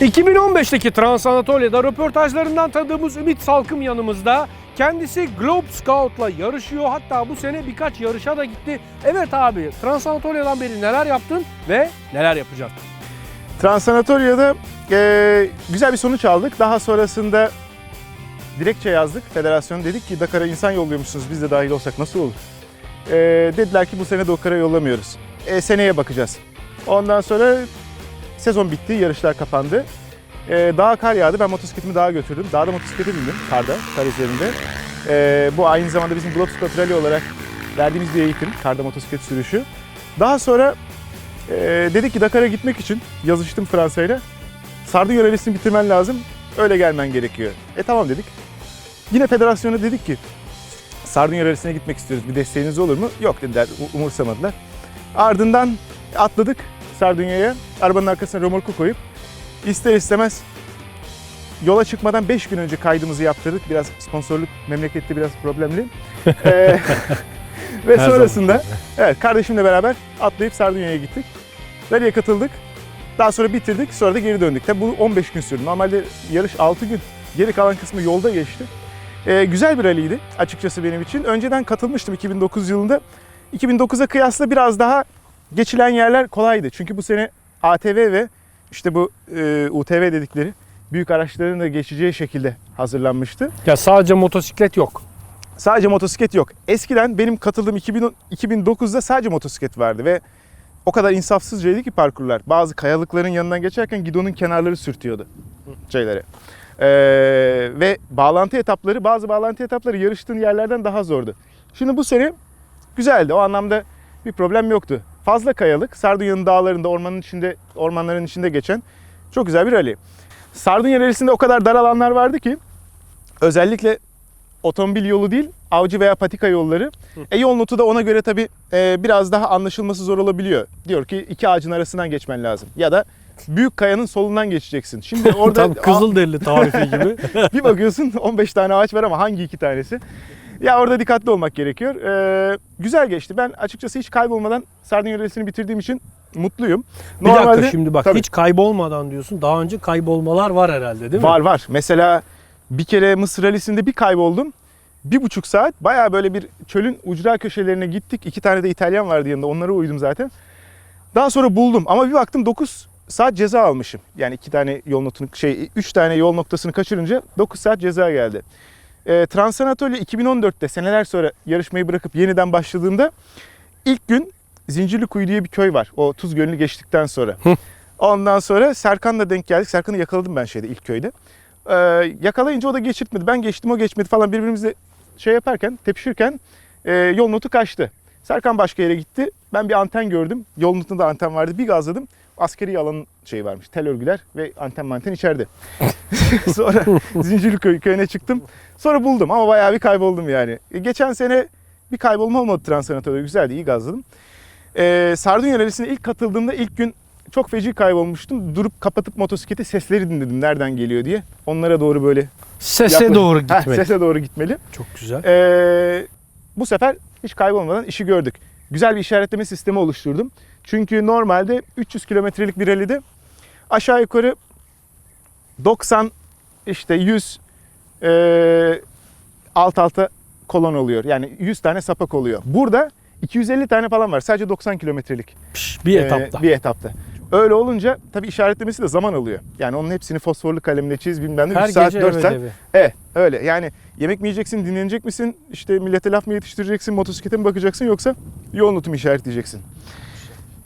2015'teki Transanatolia'da röportajlarından tanıdığımız Ümit Salkım yanımızda. Kendisi Globe Scout'la yarışıyor. Hatta bu sene birkaç yarışa da gitti. Evet abi Transanatolia'dan beri neler yaptın ve neler yapacaksın? Transanatolia'da eee, güzel bir sonuç aldık. Daha sonrasında dilekçe yazdık. Federasyon dedik ki Dakar'a insan yolluyormuşsunuz biz de dahil olsak nasıl olur? Eee, dediler ki bu sene Dakar'a yollamıyoruz. E, seneye bakacağız. Ondan sonra sezon bitti, yarışlar kapandı. Eee dağa kar yağdı. Ben motosikletimi dağa götürdüm. Dağda motosiklete bindim karda, kar üzerinde. Eee, bu aynı zamanda bizim Globe Scout Rally olarak verdiğimiz bir eğitim, karda motosiklet sürüşü. Daha sonra ee, dedik ki Dakar'a gitmek için yazıştım Fransa'yla. Sardunya rallisini bitirmen lazım. Öyle gelmen gerekiyor. E tamam dedik. Yine federasyona dedik ki Sardunya rallisine gitmek istiyoruz. Bir desteğiniz olur mu? Yok dediler. Umursamadılar. Ardından atladık Sardunya'ya. Arabanın arkasına römorku koyup ister istemez yola çıkmadan 5 gün önce kaydımızı yaptırdık. Biraz sponsorluk memlekette biraz problemli. Ee, ve Her sonrasında Evet, kardeşimle beraber atlayıp Sardunya'ya gittik. Rally'e katıldık. Daha sonra bitirdik, sonra da geri döndük. Tabi bu 15 gün sürdü. Normalde yarış 6 gün. Geri kalan kısmı yolda geçti. Ee, güzel bir rally'ydi açıkçası benim için. Önceden katılmıştım 2009 yılında. 2009'a kıyasla biraz daha geçilen yerler kolaydı. Çünkü bu sene ATV ve işte bu e, UTV dedikleri büyük araçların da geçeceği şekilde hazırlanmıştı. Ya sadece motosiklet yok. Sadece motosiklet yok. Eskiden benim katıldığım 2010 2009'da sadece motosiklet vardı ve o kadar insafsızcaydı ki parkurlar. Bazı kayalıkların yanından geçerken gidonun kenarları sürtüyordu şeylere. Ee, ve bağlantı etapları, bazı bağlantı etapları yarıştığın yerlerden daha zordu. Şimdi bu sene güzeldi. O anlamda bir problem yoktu. Fazla kayalık, Sardunya'nın dağlarında, ormanın içinde, ormanların içinde geçen çok güzel bir rally. Sardunya rallisinde o kadar dar alanlar vardı ki özellikle otomobil yolu değil, avcı veya patika yolları. E yol notu da ona göre tabii e, biraz daha anlaşılması zor olabiliyor. Diyor ki iki ağacın arasından geçmen lazım. Ya da büyük kayanın solundan geçeceksin. Şimdi orada Tam Kızılderili tarifi gibi. bir bakıyorsun 15 tane ağaç var ama hangi iki tanesi? Ya orada dikkatli olmak gerekiyor. Ee, güzel geçti. Ben açıkçası hiç kaybolmadan Sardunya Rally'sini bitirdiğim için mutluyum. Bir dakika şimdi bak Tabii. hiç kaybolmadan diyorsun. Daha önce kaybolmalar var herhalde değil mi? Var var. Mesela bir kere Mısır Rally'sinde bir kayboldum. Bir buçuk saat bayağı böyle bir çölün ucra köşelerine gittik. İki tane de İtalyan vardı yanında. Onlara uydum zaten. Daha sonra buldum ama bir baktım 9 saat ceza almışım. Yani iki tane yol notunu şey üç tane yol noktasını kaçırınca 9 saat ceza geldi. Ee, Transanatolia 2014'te seneler sonra yarışmayı bırakıp yeniden başladığımda ilk gün Zincirlikuyu diye bir köy var. O Tuz Gölü'nü geçtikten sonra. Ondan sonra Serkan'la denk geldik. Serkan'ı yakaladım ben şeyde ilk köyde. Ee, yakalayınca o da geçirtmedi. Ben geçtim o geçmedi falan birbirimizle şey yaparken, tepişirken e, yol notu kaçtı. Serkan başka yere gitti. Ben bir anten gördüm. Yol notunda anten vardı. Bir gazladım. Askeri alanın şeyi varmış. Tel örgüler ve anten manten içeride. Sonra Zincirliköy köyüne çıktım. Sonra buldum ama bayağı bir kayboldum yani. E, geçen sene bir kaybolma olmadı Transanatolia. Güzeldi, iyi gazladım. Ee, Sardunya Rally'sine ilk katıldığımda ilk gün çok feci kaybolmuştum. Durup kapatıp motosikleti sesleri dinledim nereden geliyor diye. Onlara doğru böyle Sese Yaklaşık- doğru Heh, gitmeli. sese doğru gitmeli. Çok güzel. Ee, bu sefer hiç kaybolmadan işi gördük. Güzel bir işaretleme sistemi oluşturdum. Çünkü normalde 300 kilometrelik bir rallide aşağı yukarı 90 işte 100 ee, alt alta kolon oluyor. Yani 100 tane sapak oluyor. Burada 250 tane falan var. Sadece 90 kilometrelik Pş, bir etapta. bir etapta. Öyle olunca tabii işaretlemesi de zaman alıyor. Yani onun hepsini fosforlu kalemle çiz bilmem ne. Her üç saat, gece 4 eve saat. Evet öyle yani yemek mi yiyeceksin, dinlenecek misin, işte millete laf mı yetiştireceksin, motosiklete mi bakacaksın yoksa yol notu mu işaretleyeceksin?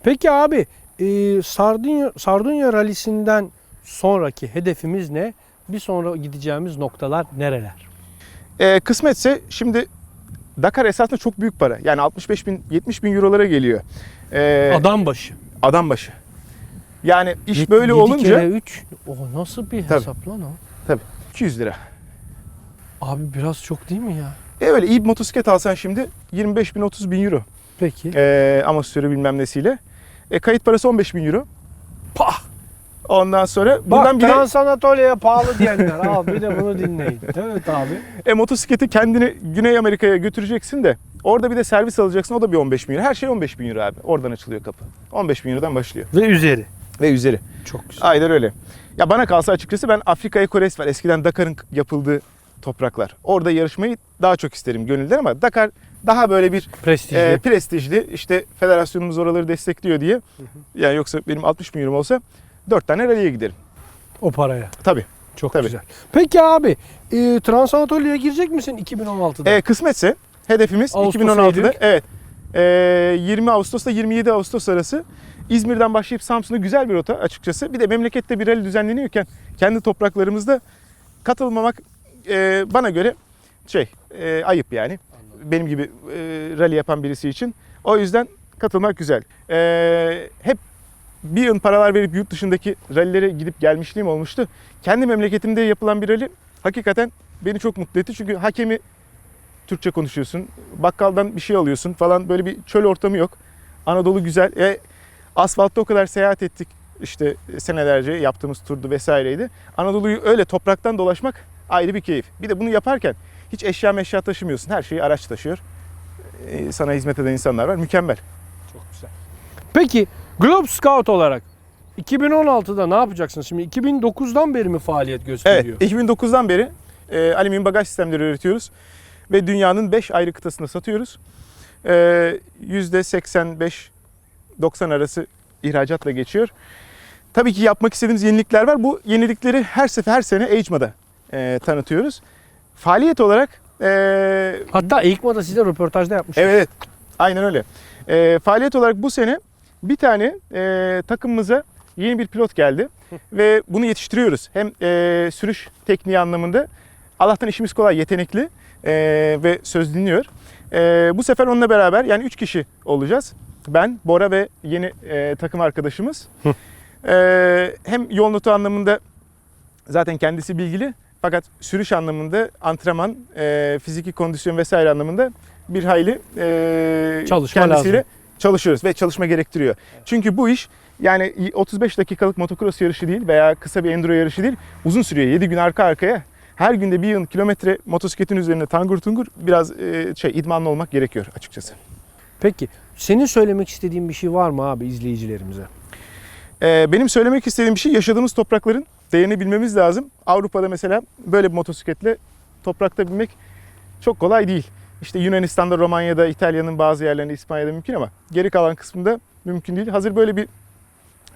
Peki abi e, Sardunya, Sardunya rallisinden sonraki hedefimiz ne? Bir sonra gideceğimiz noktalar nereler? Ee, kısmetse şimdi Dakar esasında çok büyük para. Yani 65 bin, 70 bin eurolara geliyor. Ee, Adam başı. adam başı. Yani iş Yet- böyle yedi olunca kere 3. O nasıl bir Tabii. hesap lan o? 200 lira. Abi biraz çok değil mi ya? E öyle iyi bir motosiklet alsan şimdi 25 bin 30 bin euro. Peki. Ee, amatörü bilmem nesiyle. E, kayıt parası 15 bin euro. Pah! Ondan sonra Bak buradan bir de Transanatolia'ya pahalı diyenler. al bir de bunu dinleyin. Evet abi. E motosikleti kendini Güney Amerika'ya götüreceksin de orada bir de servis alacaksın o da bir 15 bin euro. Her şey 15 bin euro abi. Oradan açılıyor kapı. 15 bin eurodan başlıyor. Ve üzeri. Ve üzeri. Çok güzel. Aynen öyle. Ya bana kalsa açıkçası ben Afrika Ekores var. Eskiden Dakar'ın yapıldığı topraklar. Orada yarışmayı daha çok isterim gönülden ama Dakar daha böyle bir Prestijli. e, prestijli. İşte federasyonumuz oraları destekliyor diye. Yani yoksa benim 60 bin euro olsa 4 tane rally'e giderim. o paraya. Tabii. Çok Tabii. güzel. Peki abi e, Transanatolia'ya girecek misin 2016'da? E, kısmetse hedefimiz Ağustos'a 2016'da gidiyor. evet. E, 20 Ağustos'ta 27 Ağustos arası İzmir'den başlayıp Samsun'a güzel bir rota açıkçası. Bir de memlekette bir rally düzenleniyorken kendi topraklarımızda katılmamak e, bana göre şey e, ayıp yani. Benim gibi e, rally yapan birisi için. O yüzden katılmak güzel. E, hep bir yıl paralar verip yurt dışındaki rallilere gidip gelmişliğim olmuştu. Kendi memleketimde yapılan bir rally hakikaten beni çok mutlu etti. Çünkü hakemi Türkçe konuşuyorsun. Bakkaldan bir şey alıyorsun falan böyle bir çöl ortamı yok. Anadolu güzel. E, asfaltta o kadar seyahat ettik. İşte senelerce yaptığımız turdu vesaireydi. Anadolu'yu öyle topraktan dolaşmak ayrı bir keyif. Bir de bunu yaparken hiç eşya meşya taşımıyorsun. Her şeyi araç taşıyor. E, sana hizmet eden insanlar var. Mükemmel. Çok güzel. Peki Globe Scout olarak 2016'da ne yapacaksın? Şimdi 2009'dan beri mi faaliyet Evet, gösteriyor? 2009'dan beri e, alüminyum bagaj sistemleri üretiyoruz ve dünyanın 5 ayrı kıtasında satıyoruz. E, %85-90 arası ihracatla geçiyor. Tabii ki yapmak istediğimiz yenilikler var. Bu yenilikleri her sefer her sene EICMA'da e, tanıtıyoruz. Faaliyet olarak e, Hatta EICMA'da size röportajda yapmış. Evet, evet. Aynen öyle. Ee, faaliyet olarak bu sene bir tane e, takımımıza yeni bir pilot geldi ve bunu yetiştiriyoruz. Hem e, sürüş tekniği anlamında Allah'tan işimiz kolay, yetenekli e, ve söz dinliyor. E, bu sefer onunla beraber yani 3 kişi olacağız. Ben, Bora ve yeni e, takım arkadaşımız. E, hem yol notu anlamında zaten kendisi bilgili fakat sürüş anlamında antrenman, e, fiziki kondisyon vesaire anlamında bir hayli e, Çalışma kendisiyle lazım. çalışıyoruz ve çalışma gerektiriyor. Çünkü bu iş yani 35 dakikalık motocross yarışı değil veya kısa bir enduro yarışı değil. Uzun sürüyor. 7 gün arka arkaya. Her günde bir yıl kilometre motosikletin üzerine tangur tungur biraz e, şey idmanlı olmak gerekiyor açıkçası. Peki senin söylemek istediğin bir şey var mı abi izleyicilerimize? Ee, benim söylemek istediğim bir şey yaşadığımız toprakların değerini bilmemiz lazım. Avrupa'da mesela böyle bir motosikletle toprakta binmek çok kolay değil. İşte Yunanistan'da, Romanya'da, İtalya'nın bazı yerlerinde, İspanya'da mümkün ama geri kalan kısmında mümkün değil. Hazır böyle bir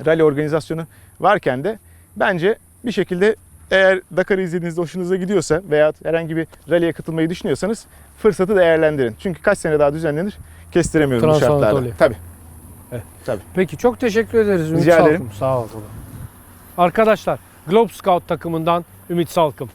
rally organizasyonu varken de bence bir şekilde eğer Dakar'ı izlediğinizde hoşunuza gidiyorsa veya herhangi bir rally'e katılmayı düşünüyorsanız fırsatı değerlendirin. Çünkü kaç sene daha düzenlenir kestiremiyorum bu şartlarda. Tabii. Peki çok teşekkür ederiz Ümit Rica Salkım. ederim. Sağ ol. Arkadaşlar Globe Scout takımından Ümit Salkım.